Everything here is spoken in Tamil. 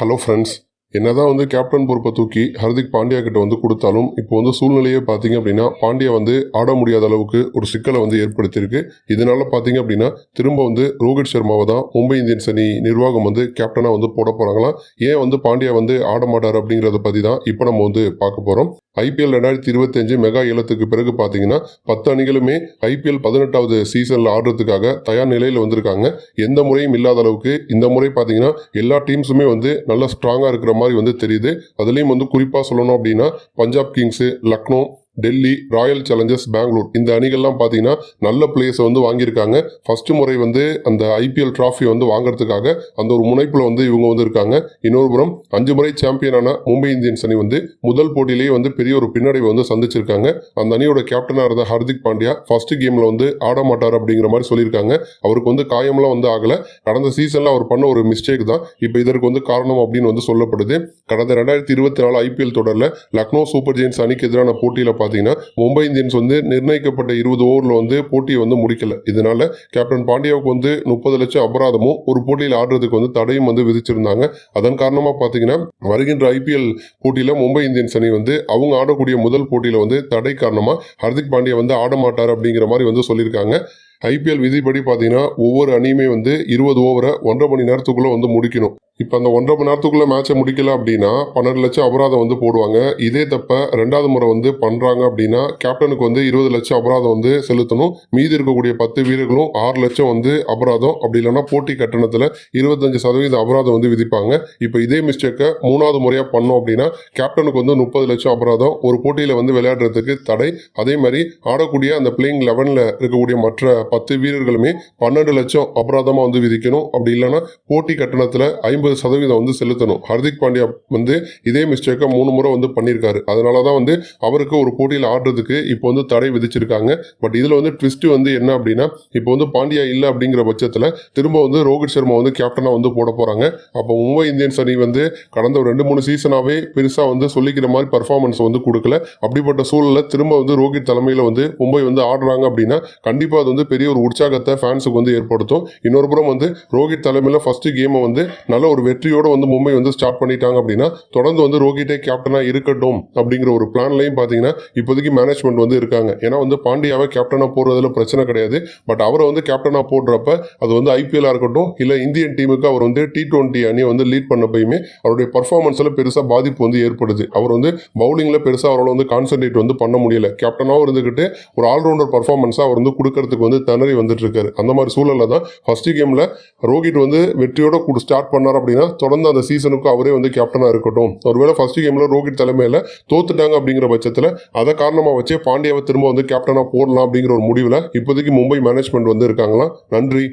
ஹலோ ஃப்ரெண்ட்ஸ் என்னதான் வந்து கேப்டன் பொறுப்பை தூக்கி ஹர்திக் பாண்டியா கிட்ட வந்து கொடுத்தாலும் இப்போ வந்து சூழ்நிலையே பார்த்தீங்க அப்படின்னா பாண்டியா வந்து ஆட முடியாத அளவுக்கு ஒரு சிக்கலை வந்து ஏற்படுத்தியிருக்கு. இதனால பார்த்தீங்க அப்படின்னா திரும்ப வந்து ரோஹித் சர்மாவை தான் மும்பை இந்தியன்ஸ் அணி நிர்வாகம் வந்து கேப்டனாக வந்து போட போகிறாங்களாம் ஏன் வந்து பாண்டியா வந்து ஆட மாட்டார் அப்படிங்கிறத பற்றி தான் இப்போ நம்ம வந்து பார்க்க போகிறோம் ஐபிஎல் ரெண்டாயிரத்தி இருபத்தஞ்சு மெகா ஏலத்துக்கு பிறகு பார்த்தீங்கன்னா பத்து அணிகளுமே ஐபிஎல் பதினெட்டாவது சீசனில் ஆடுறதுக்காக தயார் நிலையில் வந்திருக்காங்க. எந்த முறையும் இல்லாத அளவுக்கு இந்த முறை பார்த்தீங்கன்னா எல்லா டீம்ஸுமே வந்து நல்லா ஸ்ட்ராங்காக இருக்கிற மாதிரி வந்து தெரியுது. அதுலேயும் வந்து குறிப்பாக சொல்லணும் அப்படின்னா Punjab kings Lucknow Delhi royal challengers Bangalore இந்த அணிகள்லாம் பார்த்தீங்கன்னா நல்ல பிளேஸை வந்து வாங்கியிருக்காங்க. ஃபர்ஸ்ட் முறை வந்து அந்த ஐபிஎல் ட்ராஃபி வந்து வாங்குறதுக்காக அந்த ஒரு முனைப்பில் வந்து இவங்க வந்து இருக்காங்க. இன்னொரு புறம் அஞ்சு முறை சாம்பியனான மும்பை இந்தியன்ஸ் அணி வந்து முதல் போட்டியிலேயே வந்து பெரிய ஒரு பின்னடைவை வந்து சந்திச்சிருக்காங்க. அந்த அணியோட கேப்டனாக இருந்த ஹர்திக் பாண்டியா ஃபர்ஸ்ட் கேமில் வந்து ஆட மாட்டார் அப்படிங்கிற மாதிரி சொல்லியிருக்காங்க. அவருக்கு வந்து காயம்லாம் வந்து ஆகலை. கடந்த சீசனில் அவர் பண்ண ஒரு மிஸ்டேக் தான். இப்போ இதற்கு வந்து காரணம் அப்படின்னு வந்து சொல்லப்படுது. கடந்த ரெண்டாயிரத்தி இருபத்தி நாலு ஐபிஎல் தொடரில் லக்னோ சூப்பர் ஜெயின்ஸ் அணிக்கு எதிரான போட்டியில் பார்த்து பார்த்தீங்கன்னா மும்பை இந்தியன்ஸ் வந்து நிர்ணயிக்கப்பட்ட இருபது ஓவரில் வந்து போட்டியை வந்து முடிக்கல. இதனால கேப்டன் பாண்டியாவுக்கு வந்து முப்பது லட்சம் அபராதமும் ஒரு போட்டியில் ஆடுறதுக்கு வந்து தடையும் வந்து விதிச்சிருந்தாங்க. அதன் காரணமாக பார்த்தீங்கன்னா வருகின்ற ஐபிஎல் போட்டியில் மும்பை இந்தியன்ஸ் அணி வந்து அவங்க ஆடக்கூடிய முதல் போட்டியில் வந்து தடை காரணமாக ஹர்திக் பாண்டியா வந்து ஆட மாட்டார் அப்படிங்கிற மாதிரி வந்து சொல்லியிருக்காங்க. ஐபிஎல் விதிப்படி பார்த்தீங்கன்னா ஒவ்வொரு அணியுமே வந்து இருபது ஓவரை ஒன்றரை மணி நேரத்துக்குள்ளே வந்து முடிக்கணும். இப்போ அந்த ஒன்றரை மணி நேரத்துக்குள்ளே மேட்சை முடிக்கல அப்படின்னா பன்னெண்டு லட்சம் அபராதம் வந்து போடுவாங்க. இதே தப்ப ரெண்டாவது முறை வந்து பண்ணுறாங்க அப்படின்னா கேப்டனுக்கு வந்து இருபது லட்சம் அபராதம் வந்து செலுத்தணும். மீதி இருக்கக்கூடிய பத்து வீரர்களும் ஆறு லட்சம் வந்து அபராதம். அப்படி இல்லைன்னா போட்டி கட்டணத்தில் இருபத்தஞ்சு சதவீத அபராதம் வந்து விதிப்பாங்க. இப்போ இதே மிஸ்டேக்கை மூணாவது முறையாக பண்ணோம் அப்படின்னா கேப்டனுக்கு வந்து முப்பது லட்சம் அபராதம். ஒரு போட்டியில் வந்து விளையாடுறதுக்கு தடை. அதே மாதிரி ஆடக்கூடிய அந்த பிளேயிங் லெவனில் இருக்கக்கூடிய மற்ற பத்து வீரர்களுமே பன்னெண்டு லட்சம் அபராதமாக வந்து விதிக்கணும். அப்படி இல்லைன்னா போட்டி கட்டணத்தில் ஐம்பது சதவீதம் வந்து செலுத்தணும். ஹர்திக் பாண்டியா வந்து இதே மிஸ்டேக்கை மூணு முறை வந்து பண்ணியிருக்காரு. அதனால தான் வந்து அவருக்கு ஒரு போட்டியில் ஆடுறதுக்கு இப்போ வந்து தடை விதிச்சிருக்காங்க. பட் இதில் வந்து ட்விஸ்ட் வந்து என்ன அப்படின்னா இப்போ வந்து பாண்டியா இல்லை அப்படிங்கிற பட்சத்தில் திரும்ப வந்து ரோஹித் சர்மா வந்து கேப்டனாக வந்து போட போகிறாங்க அப்போ மும்பை இந்தியன்ஸ் அணி வந்து கடந்த ஒரு ரெண்டு மூணு சீசனாகவே பெருசாக வந்து சொல்லிக்கிற மாதிரி பர்ஃபார்மன்ஸ் வந்து கொடுக்கல. அப்படிப்பட்ட சூழலில் திரும்ப வந்து ரோஹித் தலைமையில் வந்து மும்பை வந்து ஆடுறாங்க அப்படின்னா கண்டிப்பாக அது வந்து பெரிய ஒரு உற்சாகத்தை ஃபேன்ஸுக்கு வந்து ஏற்படுத்தும். இன்னொரு புறம் வந்து ரோஹித் தலைமையில் ஃபஸ்ட்டு கேமை வந்து நல்ல ஒரு வெற்றியோட வந்து மும்பை வந்து ஸ்டார்ட் பண்ணிட்டாங்க அப்படின்னா தொடர்ந்து வந்து ரோஹிட்டே கேப்டனாக இருக்கட்டும் அப்படிங்கிற ஒரு பிளான்லையும் பார்த்தீங்கன்னா இப்போதைக்கு மேனேஜ்மெண்ட் வந்து இருக்காங்க. ஏன்னா வந்து பாண்டியாவை கேப்டனாக போடுறதுல பிரச்சனை கிடையாது. பட் அவரை வந்து கேப்டனாக போடுறப்ப அது வந்து ஐபிஎல்லாக இருக்கட்டும் இல்லை இந்தியன் டீமுக்கு அவர் வந்து டி டுவெண்ட்டி அணியை வந்து லீட் பண்ணப்பையுமே அவருடைய பர்ஃபார்மன்ஸில் பெருசாக பாதிப்பு வந்து ஏற்படுது. அவர் வந்து பவுலிங்கில் பெருசாக அவரால் வந்து கான்சென்ட்ரேட் வந்து பண்ண முடியல. கேப்டனாகவும் இருந்துக்கிட்டு ஒரு ஆல்ரவுண்டர் பர்ஃபார்மன்ஸாக அவர் வந்து கொடுக்கறதுக்கு வந்து திணறி வந்துட்டு இருக்காரு அந்த மாதிரி சூழலில் தான் ஃபர்ஸ்ட் கேமில் ரோஹித் வந்து வெற்றியோட ஸ்டார்ட் பண்ணார் அப்படின்னா தொடர்ந்து அந்த சீசனுக்கு அவரே வந்து கேப்டனாக இருக்கட்டும். ஒருவேளை ஃபர்ஸ்ட் கேமில் ரோஹித் தலைமையில் தோத்துட்டாங்க அப்படிங்கிற பட்சத்தில் அதை காரணமாக வச்சே பாண்டியாவை திரும்ப வந்து கேப்டனாக போடலாம் அப்படிங்கிற ஒரு முடிவில் இப்போதைக்கு மும்பை மேனேஜ்மெண்ட் வந்து இருக்காங்களாம். நன்றி.